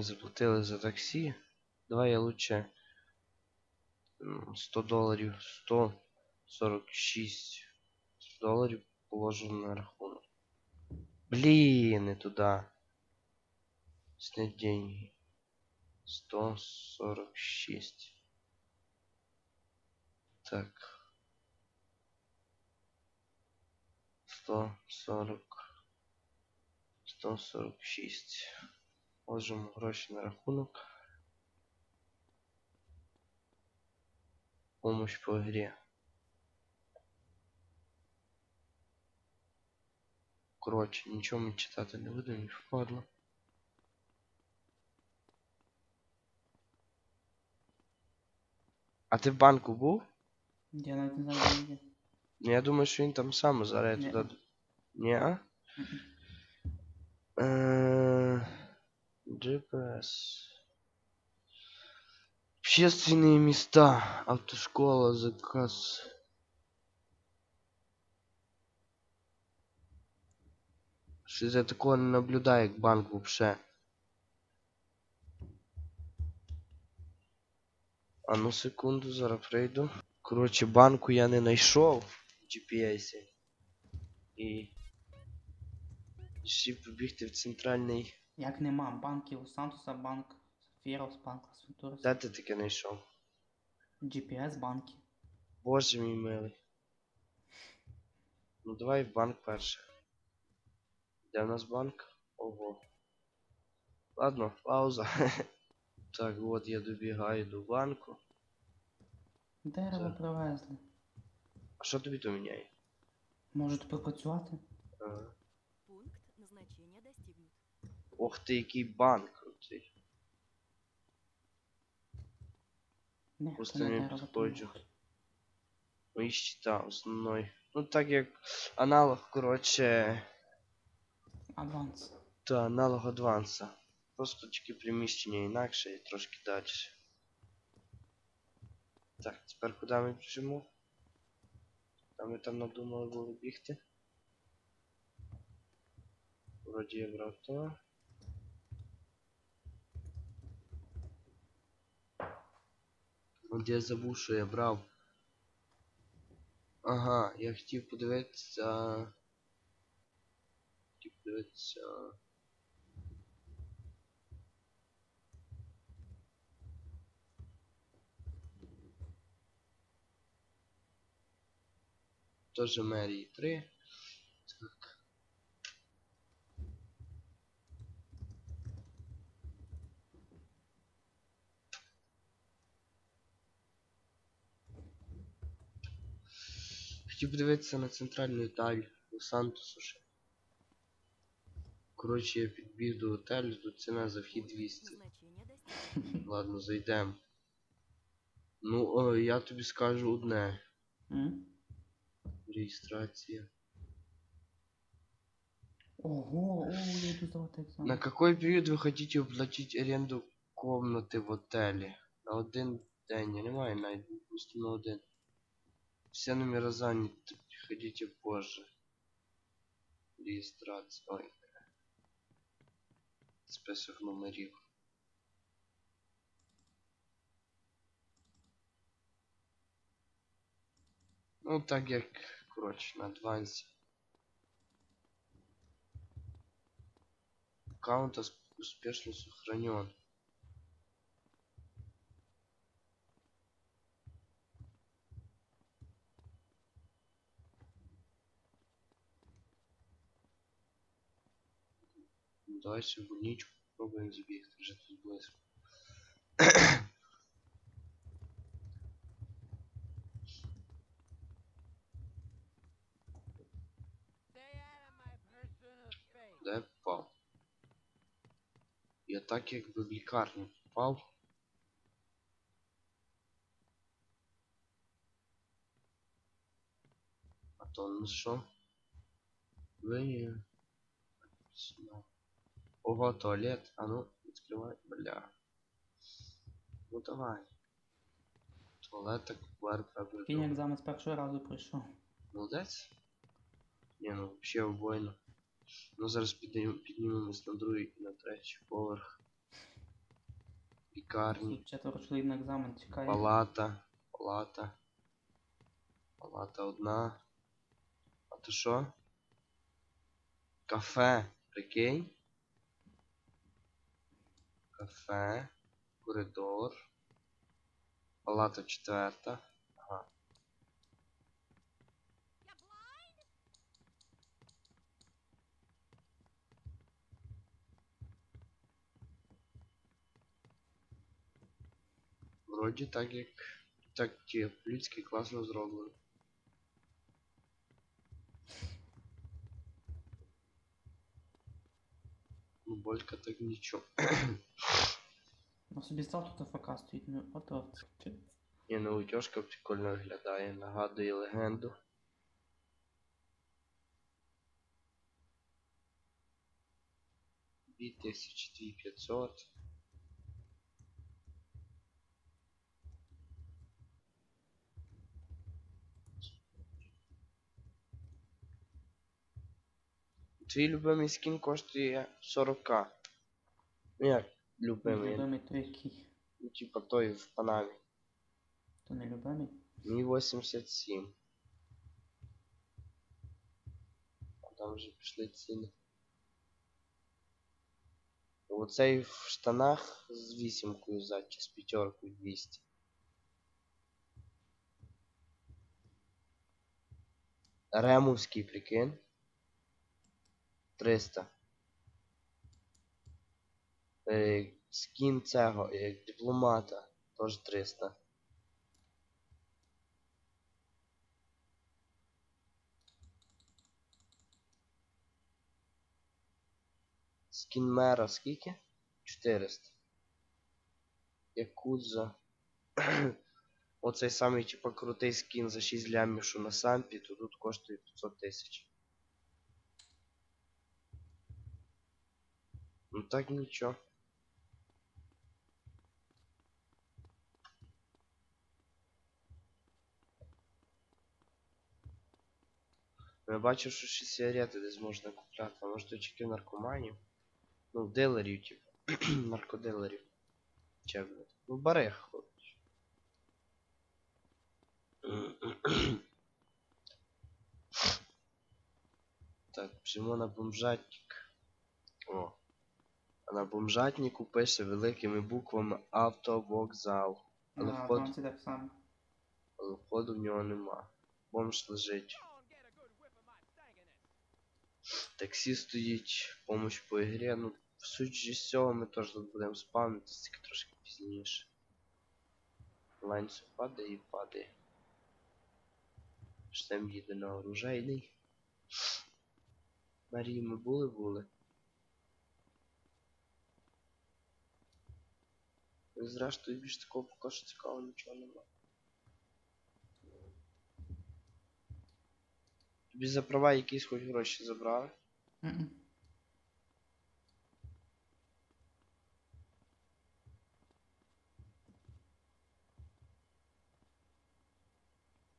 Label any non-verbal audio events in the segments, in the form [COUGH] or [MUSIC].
ми заплатили за таксі. Давай я лучше 100 доларів, 146 доларів положу на рахунок. Блін, не туди. Снять деньги. 146. Так. 140. 146. Ложимо гроші на рахунок. Помощь по игре. Коротше, нічого ми читати не будемо, ніж впадло. А ти в банку був? Я навіть не знаю, де він є. Ну, я думаю, що він там сам зараз Ні. я туди. Ні, а? GPS. Общественные места. Автошкола, заказ. Щось я такого не наблюдаю, як банк вообще. А ну секунду, зараз прийду. Коротше, банку я не знайшов в GPS. І. Ще побігти в центральний. Як нема банків, Сантоса банк, Фірос банк, Асвентурас, Де ти таке знайшов? GPS банки. Боже мій милий. Ну давай в банк перше. Де в нас банк? Ого. Ладно, пауза. [LAUGHS] так, от я добігаю до банку. Дерево Це- привезли. А що тобі то міняє? Можуть попрацювати? Ага. Ох ти, який банк крутий. Не, то Останній не підходжу. Мої щита основной. Ну так як аналог, коротше, Адванс. та аналог адванса. Просто тільки приміщення інакше і трошки далі. Так, тепер куди ми біжимо? Там ми там надумали було бігти. Вроді я брав то. От я забув, що я брав. Ага, я хотів подивитися. Хотів подивитися. Тоже мерії 3. Подивитися на центральну Італію, Лос-Сантосу ще. Коротше, я підбіг до готелю, тут ціна за вхід 200. Ладно, зайдемо. Ну, о, я тобі скажу одне. М? Реєстрація. Ого, о, я йду здавати. На какой период вы хотите оплатить аренду комнаты в отеле? На один день, я не маю навіть, на один. Все номера заняты, приходите позже. Реєстрація. Ой. Список номерів. Ну так як, коротше, на адвансі. Аккаунт ос- успешно сохранен. Ну, Давай ще в больничку попробуем забегать, вже тут близько. Де я попав? Я так якби в лікарню попав. А то ну що? Ви... Сюди. Ого, туалет. А ну, відкривай, бля. Ну давай. Туалетик, вер, певно. Він екзамен з першого разу пройшов. Молодець? Ні, ну взагалі обойно. Ну зараз піднім- піднімемось на другий і на третій поверх. Лікарні. Тут четверо чоловік на екзамен чекає. Палата. Палата. Палата одна. А то що? Кафе. Прикинь? Кафе. Коридор. Палата четверта. Ага. Вроді так як так ті людські класно зроблено. Болька так нічого. Ну собі став тут АФК стоїть, ну от Ні, ну утяжка прикольно виглядає, нагадує легенду. І 2500. Твій любимий скін коштує 40к. Ну як любимий? Любимий той який. Ну, типа той в Панамі. То не любимий. Мій 87. А там вже пішли ціни. Оцей в штанах з вісімкою ззаді, з п'ятеркою 200. Ремовський, прикинь. 300. Е, скін цього, е, дипломата, теж 300. Скін мера скільки? 400. Якудза. [CLEARS THROAT] Оцей самий типа крутий скін за 6 лямів, що на сампі, то тут коштує 500 тисяч. Ну так нічого. Ну, Я бачив, що ще сигарети десь можна купляти, а може тільки наркоманів. Ну, дилерів, типу. [CLEARS THROAT] Наркодилерів. Чи блядь. Ну, барих, хлопці. [CLEARS THROAT] Так, пишемо на бомжатник. О. А на бомжатнику пише великими буквами автовокзал. Але На вход, Адвансі так само. але входу в нього нема. Бомж лежить. Таксі стоїть, помощь по ігрі. Ну, в суть же з цього ми теж тут будемо спавнитися, тільки трошки пізніше. Ланцю падає і падає. Штем їде на оружейний. Марії ми були були. І Зрештою більш такого поки що цікавого нічого нема. Тобі за права якісь хоч гроші забрали? Мгм.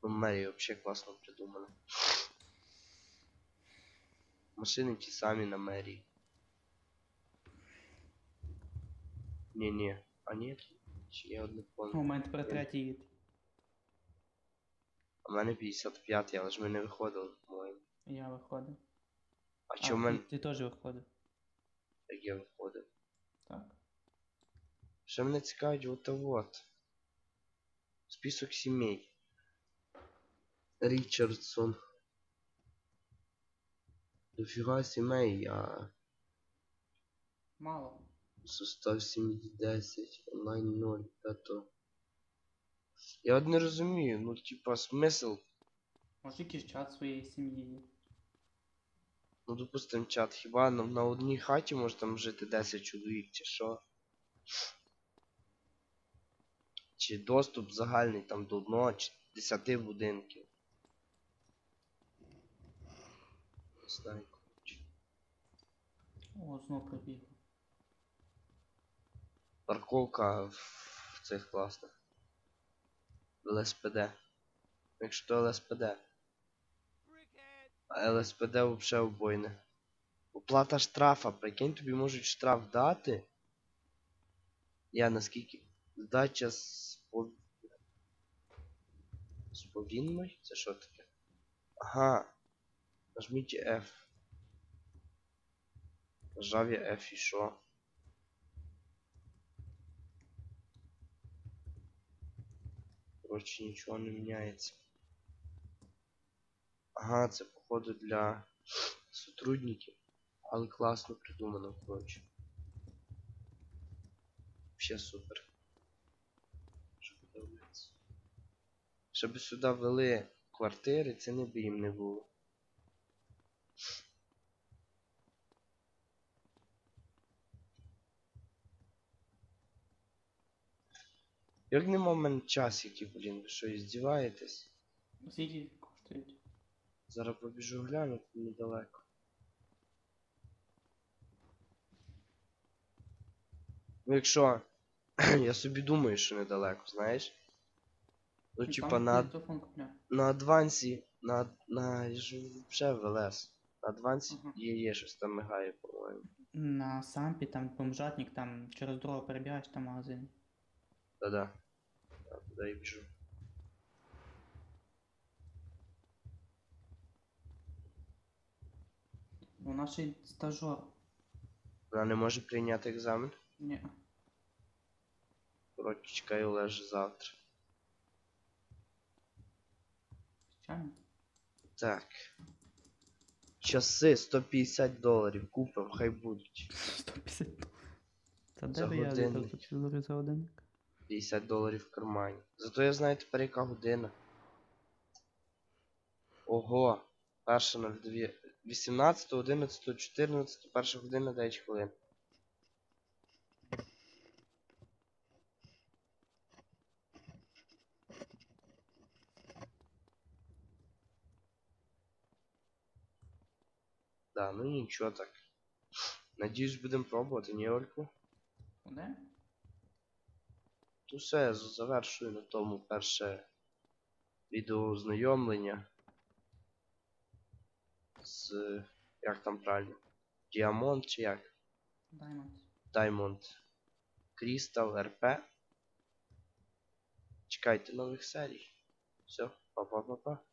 Ну, мерії взагалі класно придумано. Машини ті самі на мерії. Ні-ні. А ні? Чи я одне У помню. мене тепер третій їде. А в мене 55, але ж ми не виходили, по-моєму. Я виходив. А чому в мене ти теж виходив. як я виходив? Так. Що мене цікавить, от вот. Список сімей. Річардсон. Дофіга сімей, а Мало. Состав 710, онлайн 0, это. Я от не розумію, ну типа смисл, Може якийсь чат своєї сім'ї є. ну допустим чат, хіба на, на одній хаті може там жити 10 чоловік, чи що? Чи доступ загальний там до одного чи 10 будинків. Не знаю, коротше. О, знов прибіг. Парковка в, цих класних. ЛСПД. Якщо то ЛСПД. А ЛСПД взагалі убойне. Оплата штрафа, прикинь, тобі можуть штраф дати. Я наскільки Здача спов... сповільної? Це що таке? Ага. Нажміть F. Нажав я F і що? Коротше, нічого не міняється. Ага, це походу для сотрудників. Але класно придумано, коротше. Вообще супер. Що подобається. Щоб сюди ввели квартири, це не б їм не було. Як нема в мене часики, блін, ви що, іздіваєтесь? Скільки коштують? Зараз побіжу гляну, тут недалеко. Ну якщо. [COUGHS] я собі думаю, що недалеко, знаєш? Ну, Ти типа на, на адвансі, на, на я ж вже в ЛС. На адвансі Ага. є, є щось там мигає, по-моєму. На сампі, там бомжатник, там через дорогу перебігаєш, там магазин. Да-да. Я туди і біжу. У нас ще й стажер. Вона не може прийняти екзамен. Ні. Коротше, чекаю лежа завтра. Чайно? Так. Часи 150 доларів. Купим, хай будуть. [LAUGHS] 150. Та де я годинник. взяв такі долари за годинник? 50 доларів в кармані. Зато я знаю тепер яка година. Ого. Перша 02. 18, 11, 14, перша година 9 хвилин. Да, ну нічого так. Надіюсь, будемо пробувати, ні, Ольку? Куди? То все, завершую на тому перше відео ознайомлення з. як там правильно? Діамонт чи як? Даймонд. Diamond Crystal RP. Чекайте нових серій. Все, па-па-па-па.